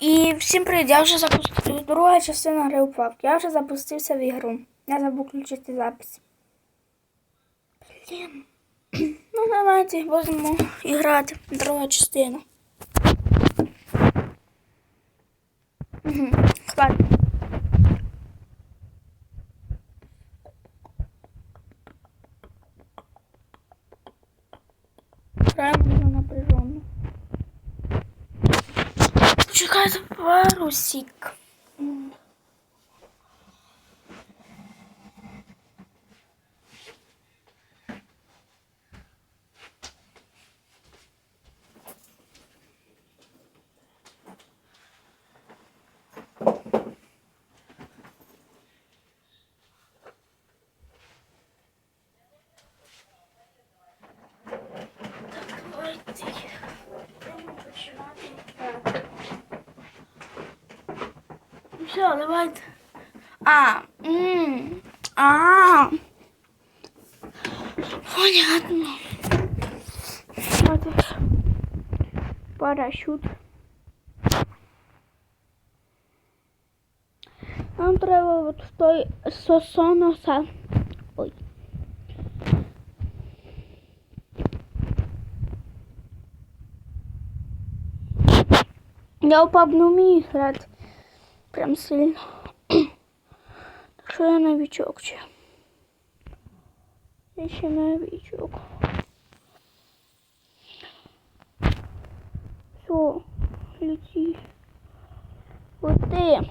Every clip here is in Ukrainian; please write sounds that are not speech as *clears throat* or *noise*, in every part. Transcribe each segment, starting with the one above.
І всім привіт, я вже запустив друга частина гри у папки. Я вже запустився в ігру. Я забув включити запис. Блін. *clears throat* Ну давайте будемо грати. Друга частина. Угу. Парусик. Все, давайте. А, м, а. Понятно. Вот парашют. Нам треба от в той сосоноса. Ой. Я упав не вмію грати. Прям сильно. *clears throat* Так що я новичок ще. Я ще новичок. Все, лети. Вот ты.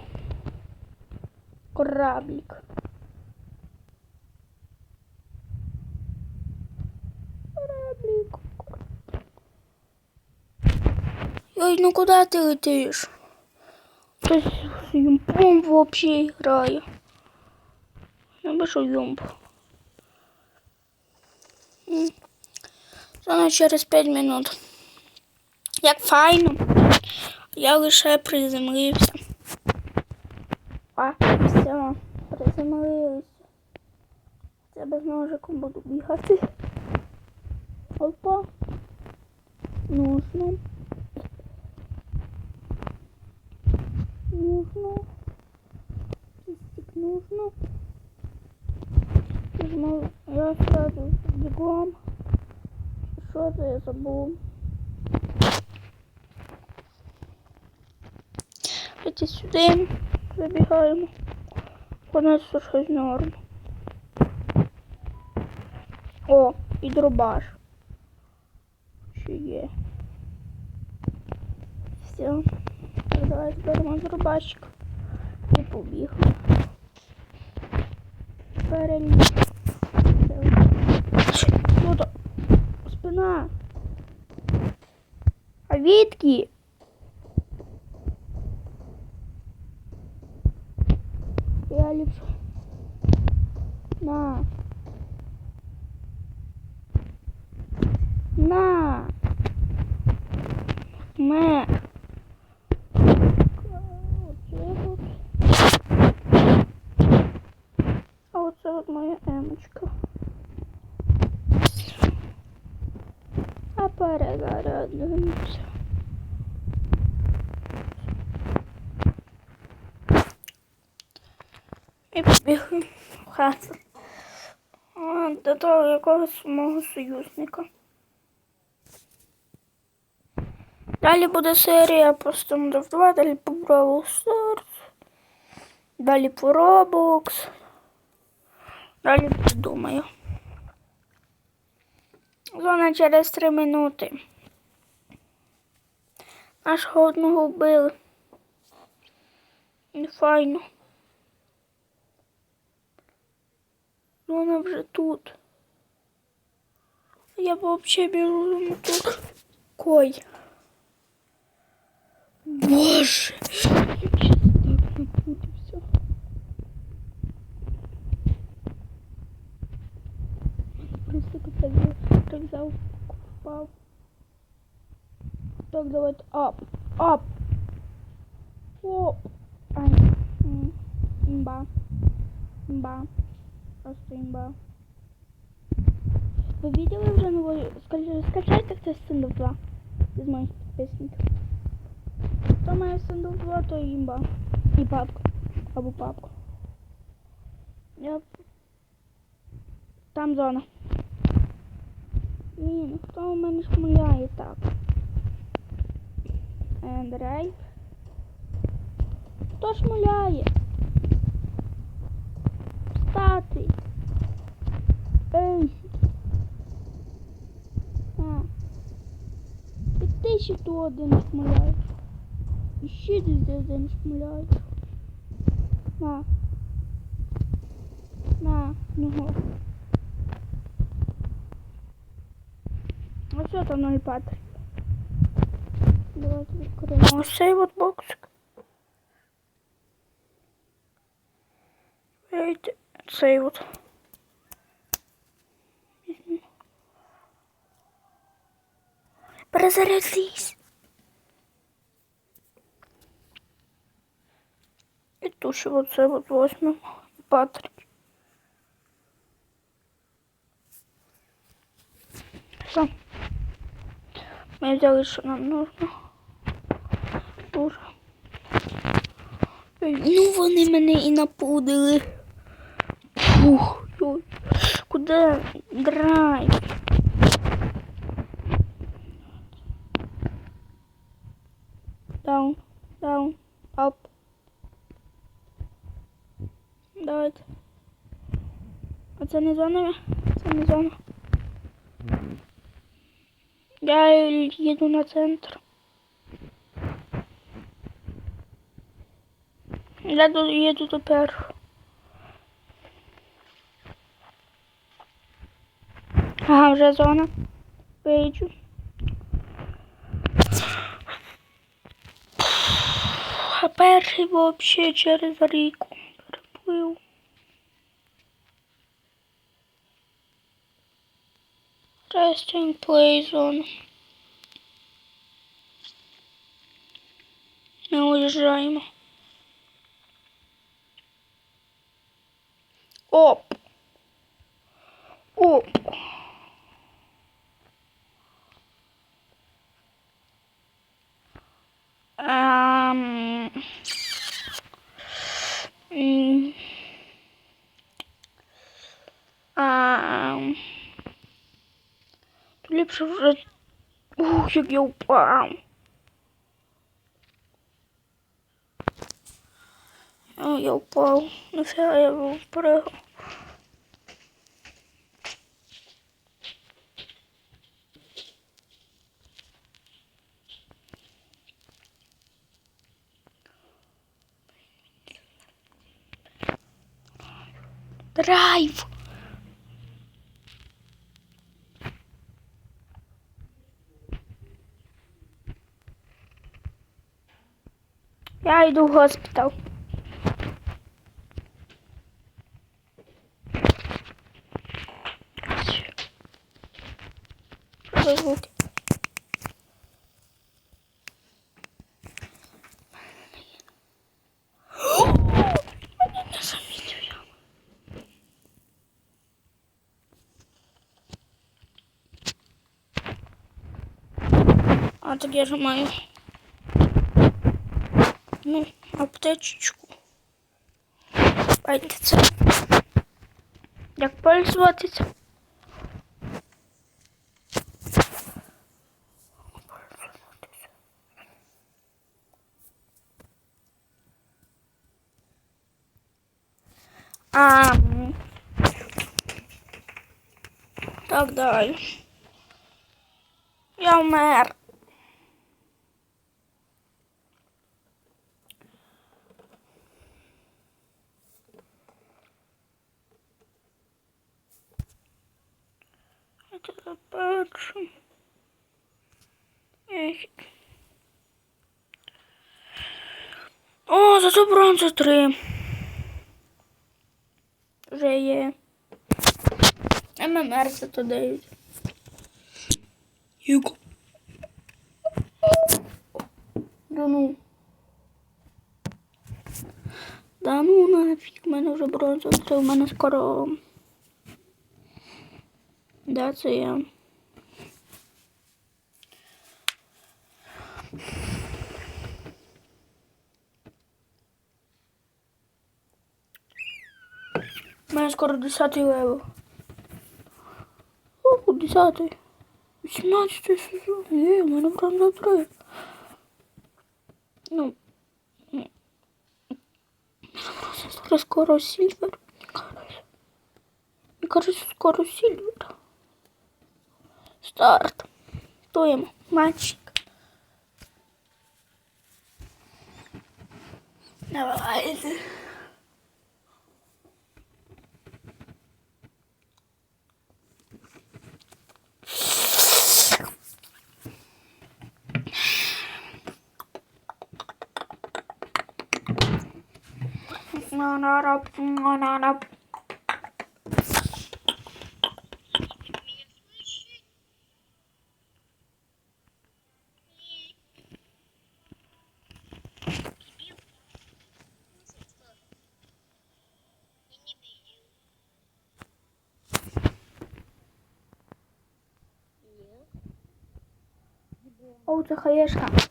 Кораблик. Кораблик. Ой, ну куда ты летишь? Юмпом вообще грає. Я бачу юмп. М. Через 5 минут. Як файно. Я лише приземлився. А, все, приземлився. Це без ножиком буду бігати. Опа. Нужно. нужно. Листик нужно. Нажму. Я сразу бегом. Что это я забыл? Эти сюда забегаем. У нас все щось норм. О, і дробаш. Ще є. Все. Давай зберемо дробашик. І побігли. Переліз. Що то? Спина. А відки? Я ліпше. На. На. Ме. Оце тут. А оце от моя емочка. А перезарядуємося. І побігли в хату. До того якогось мого союзника. Далі буде серія по Standard 2, далі по Brawl Stars, далі по Roblox. Далі придумаю. Зона через 3 минути. Нашого одного вбили. Не файно. Вона вже тут. Я взагалі біжу ну тут. Кой. Боже. Я так напутався. Просто так так взяв, впав. Так, давайте ап. Ап. Оп. Ай. Имба. Имба. Просто имба. Вы видели уже? Скажи, скачайте хтось Синду 2 из моих подписчиков. Хто має сундук 2, то імба. І папка. Або папка. Я... Там зона. Ні, ну хто у мене шмуляє так? Ендрей. Хто шмуляє? Встати. Ей. А. І ти ще тут один шмуляєш. І ще десь один шмуляєш. На. На нього. Там 0,5? Давайте відкриємо. Ось цей от боксик. Вийти. Цей от. Візьму. Перезарядись. І ще оце от возьмемо. Патрик. Все. Ми взяли, що нам нужно. Дуже. Ну, вони мене і напудили. Фух, йой. Куди? Драйв. Даун, даун, ап. Давайте. А це не зона? Це не зона. Я їду на центр. Я до- їду тепер. Ага, вже зона. Виїжджу. А перший взагалі через ріку переплив. Testing play zone. Ми уїжджаємо. Оп. Оп. М. Ам. То ліпше вже. Ух, як я упав. О, я упав. Ну все, я впрыгав. Драйв! Я йду в госпітал. Що за звуки? Мене не замітив. А так я ж маю. Ну, аптечечку. Бачите це. Як пользуватися? А, м. так далі. Я вмер. Это за першим. Ех. О, бронза три. Вже є. ММР зато дають. Юго. Да ну. Да ну нафіг, в мене вже бронза три, у мене скоро. Да, це я. скоро 10 левел. О, 10. 18 сезон. Є, у мене бронза 3. Ну. м, Зараз скоро сільвер. Мені кажется, скоро сільвер. Старт. Туємо. Матчик. Давайте. Oh, the Hayashka.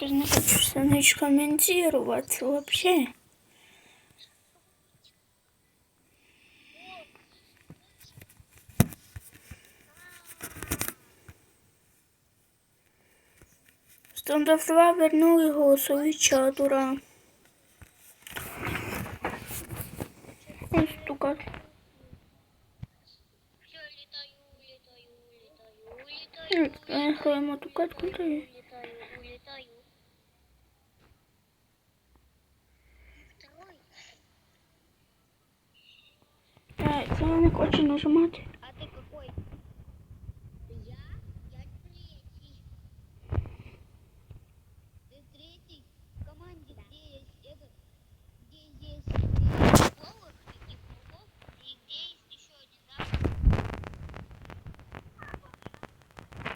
Я не хочу Саныч комментировать вообще. Стандартова 2 вернули голосові чат, ура. Ось стука. Все, летаю, летаю, летаю, летаю. Я. Улетаю, я? Не хочу нажимати.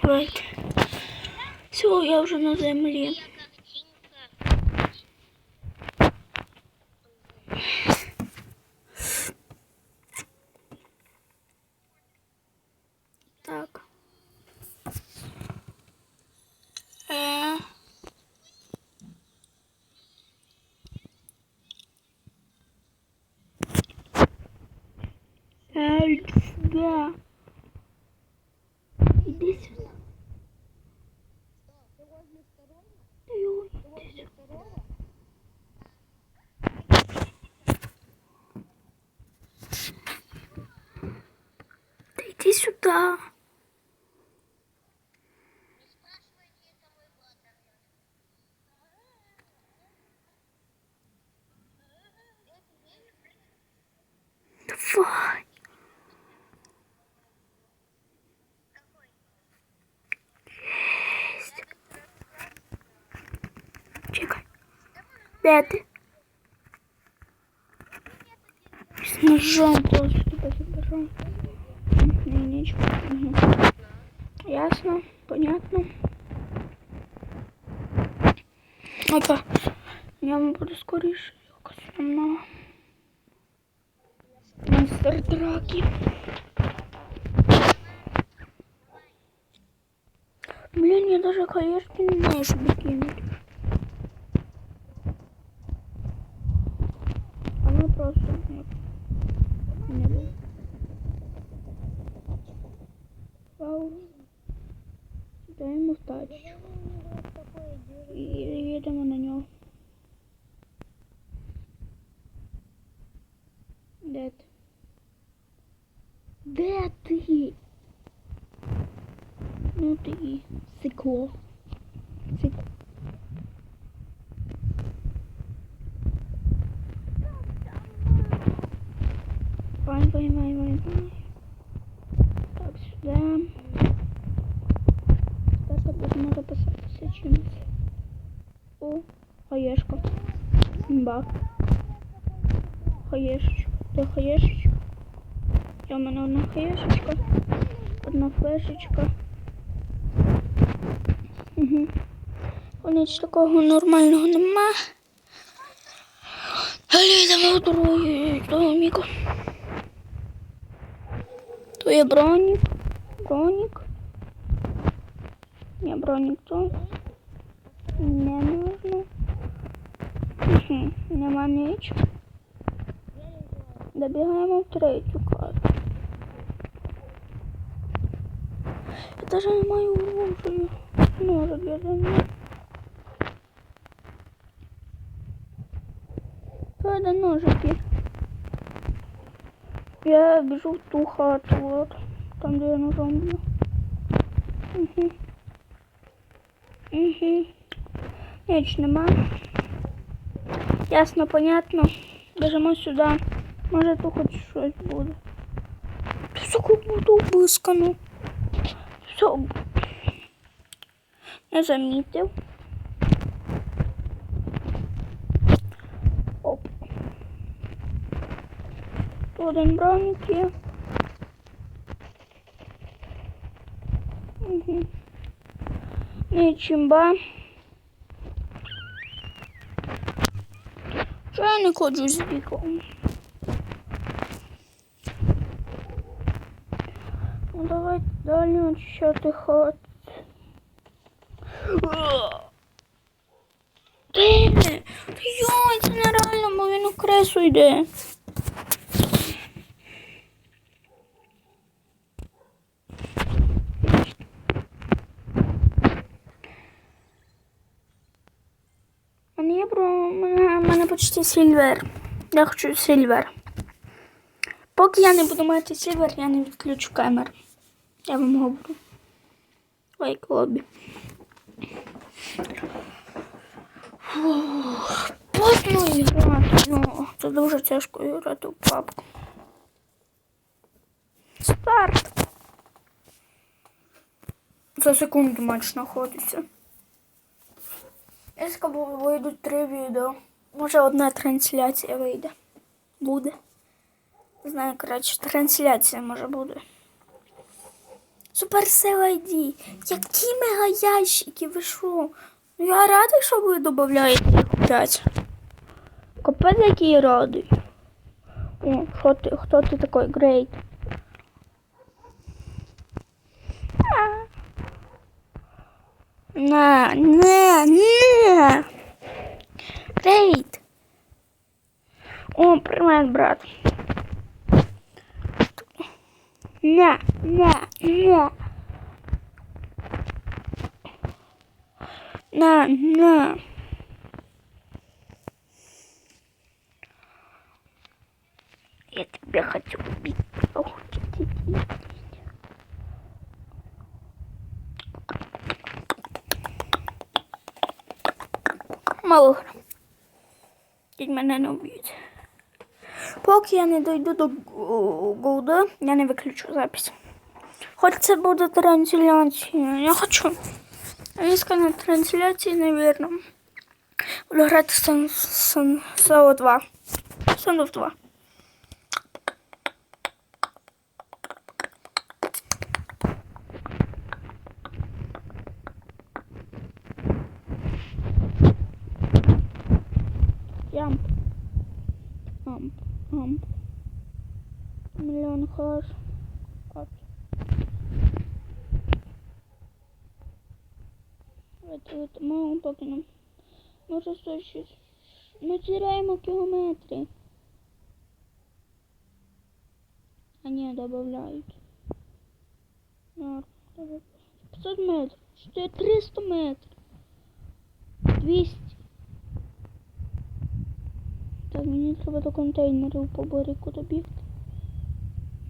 А Все, я уже на землі. Брат. Давай. Какой? Чекай. Де ти? З ножом просто тебе заберу. Ні, нічого. Угу. Ясно, понятно. Опа. Я буду скоріше. Якось намного. Монстр драки. Блин, я даже хаешки не знаю, чтобы кинуть. О, хаєшка. Бак. Хаєшечка. Де хаєшечка? У мене одна хаєшечка, одна флешечка. Угу. Ніч такого нормального нема. Але йдемо в другий домик. То є бронік. Бронік. Ні, бронік то. Не. Нема ніч. Добігаємо в третю карту. Я даже не маю оружия. Ножик для замір. Правда, ножики. Я бежу в ту хату, вот. Там, где я ножом бью. Угу. Угу. Ніч нема. Ясно, понятно. Біжимо сюди. Може тут хоч щось буде. Сука, буду обискано. Все. Я замітив. Оп. Тут один бронік є. Угу. Нічимба. Чого я не ходжу з віком? Ну давай далі очищати хат. Де? Йой, це нереально, бо він у кресу йде. У мене є бро, у мене, у мене почти сильвер. Я хочу сильвер. Поки я не буду мати сильвер, я не відключу камеру. Я вам говорю. Лайк лобі. Поздно це дуже тяжко грати в папку. Старт. За секунду матч знаходиться. Якщо вийдуть три відео. Може одна трансляція вийде. Буде. Не знаю, коротше, трансляція може буде. Supercell ID. Які мега ящики, ви що? Ну, Я радий, що ви додаєте їх опять. Капець який радий. О, що ти, хто ти такий грейт? На, не, не. Грейт. О, привет, брат. На, на, на. На, на. Я тебя хочу убить. Ох. Мало грам. Мене не. Поки я не дойду до Голда, я не виключу запись. Хоч це буде трансляція. Я хочу. Різка на трансляції, навірно. Буду грати Сан, Сан, САО 2. Сандов 2. От, ми поки нам. Може щось. Ми теряємо кілометри. А додають. А, 500 метрів. Ще 300 метрів. 200. Так, мені треба до контейнерів по берегу добігти.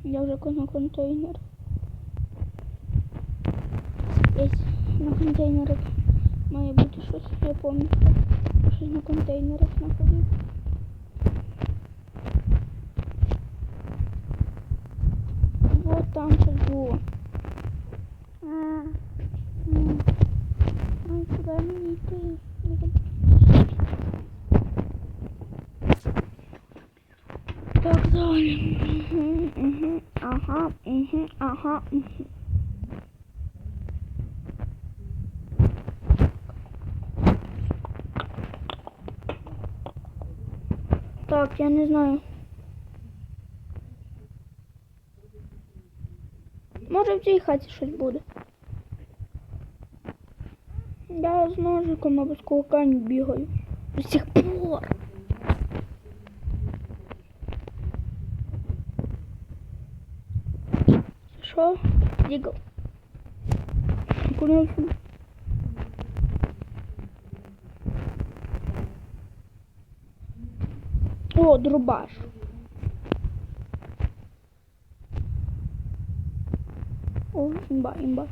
Я вже на контейнер. Десь на контейнерах має бути щось, я пам'ятаю. Щось на контейнерах знаходив. Вот там щось було. А, м. Ай, куди мені йти? Не знаю. Так далі. Угу, угу, ага, угу, ага, угу. Так, я не знаю. Може в цій хаті щось буде. Я з ножиком або з кулаками бігаю. До сих пор. Що? Дігл. Куди? О, дробаш. О, імба, імба.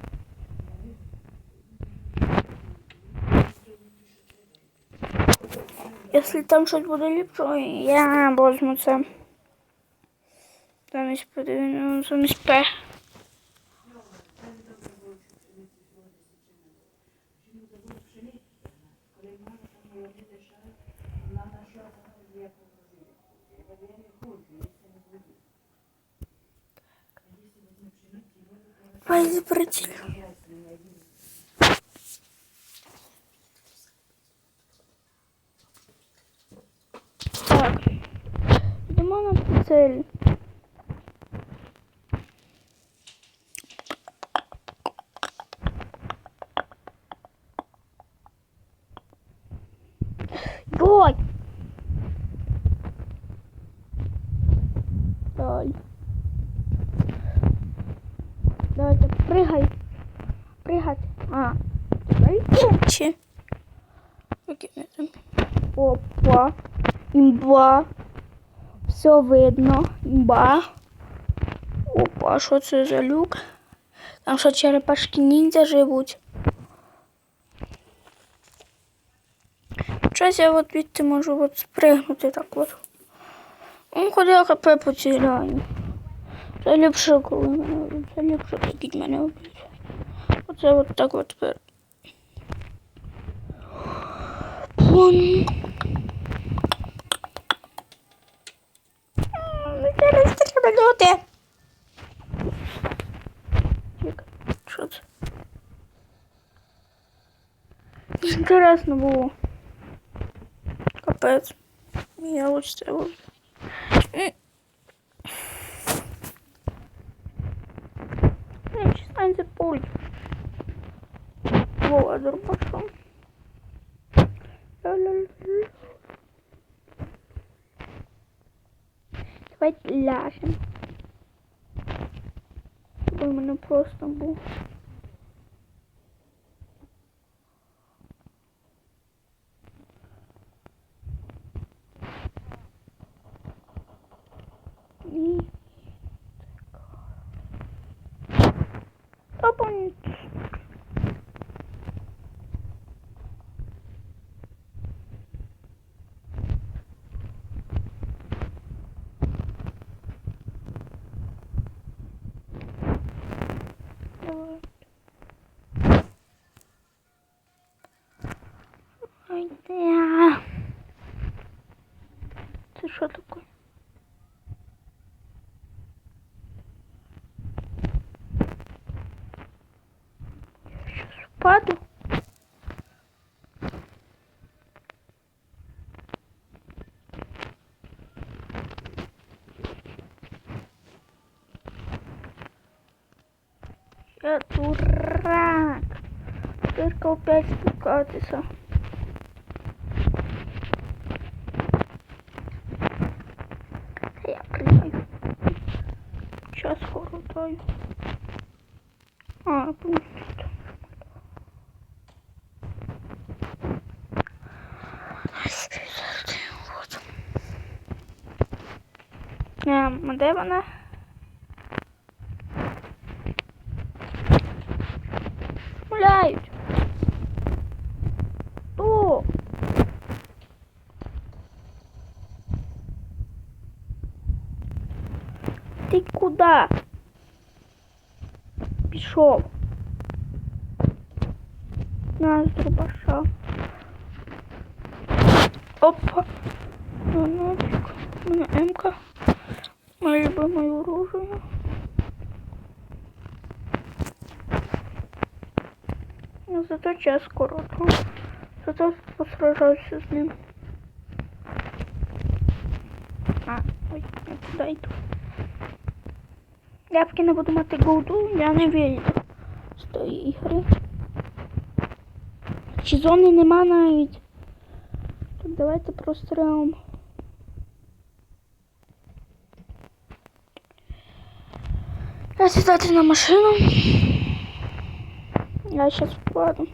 Якщо там щось буде ліпше, я возьму це. Замість подивину, замість П. Ай, запретили. Так. Йдемо на цель. Бой! Давай. Прыгай. Прыгать. А. Окей. Опа. Імба. Все видно. Імба. Опа, що це за люк? Там що черепашки ніндзя живуть. Щось я от відти можу от спригнути так от. Ну, ходи я хп потеряю. Це ліпше, коли мене вб'ють. Це ліпше, як мене вб'ють. Оце от так от тепер. Вон. Зараз люди. Чекай, Що це? Інтересно було. Капець. Я ось це ось. Станьте пульт. Вова, дурбашом. Давайте ляжем. Бо мене просто був. І... Опа, Давай. Ой, да. Це що таке? Я щас впаду. Я дурак. Только опять спускаться. Та я прыгаю. Сейчас хоротаю. А, помню. Ем, де вона? Гуляють. О! Ти куди? Пішов. На, дробаша. Опа. Ножик. У мене М-ка. Моє любимое оружие. Ну, зато час коротко. Зато посражаюся з ним. А, ой, я туди йду. Я поки не буду мати голду, я не вийду з тої ігри. Чи зони нема навіть. Так, давайте просто. Я сідати на машину. Я сейчас вкладу.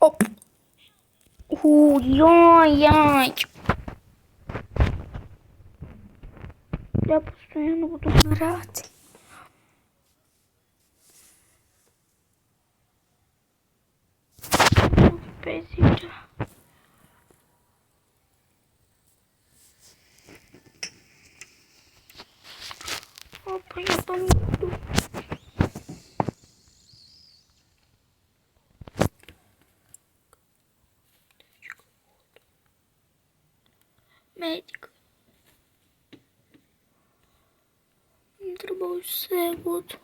Оп. Ой-ой-ой. Я не буду вмирати. Спасибо. Опа, я там иду. Медик. Мені Треба все от.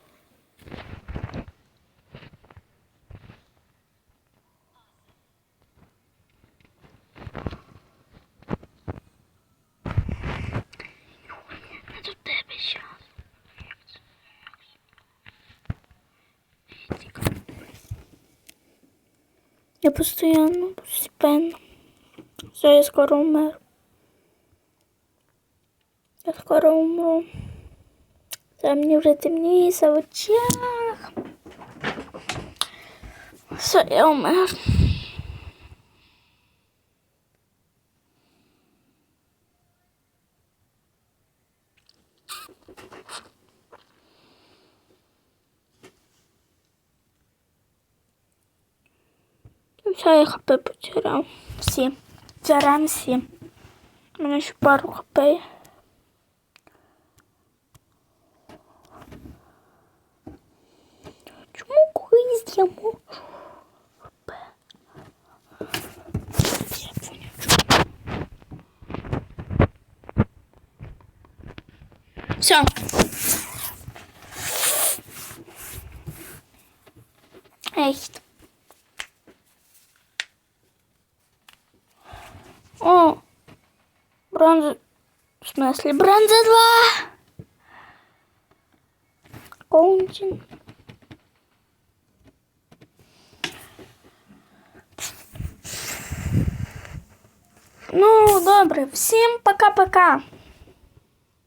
Я до тебе щас. Я постоянно, постепенно. Все, я скоро умер. Я скоро умру. Це мені вже темніється в очах. Все, я умер. Все, я хп потеряв. Всі. Заран всі. У мене ще пару хп. є. Чому чому. Все. Echt. О, бронза. В смысле, бронза 2. Контин. Ну, добре, всім пока-пока.